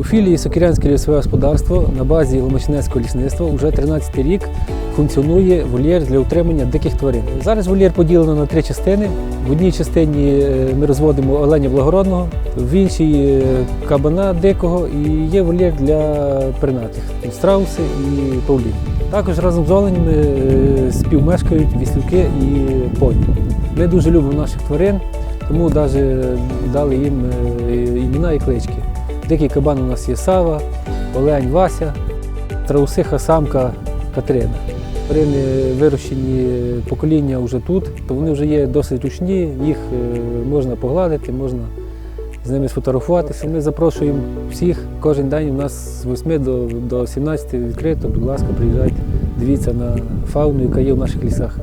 У філії Сокирянське лісове господарство на базі Ломачнецького лісництва вже 13 рік функціонує вольєр для утримання диких тварин. Зараз вольєр поділено на три частини. В одній частині е, ми розводимо оленя благородного, в іншій е, кабана дикого і є вольєр для пернатих страуси і павлін. Також разом з оленями е, співмешкають віслюки і поні. Ми дуже любимо наших тварин, тому навіть дали їм імена і клички. Дикий кабан у нас є Сава, Олень Вася, страусиха самка Катерина. Тварини вирощені покоління вже тут, то вони вже є досить ручні, їх е, можна погладити, можна з ними сфотографуватися. Ми запрошуємо всіх кожен день у нас з 8 до, до 17 відкрито. Будь ласка, приїжджайте, дивіться на фауну, яка є в наших лісах.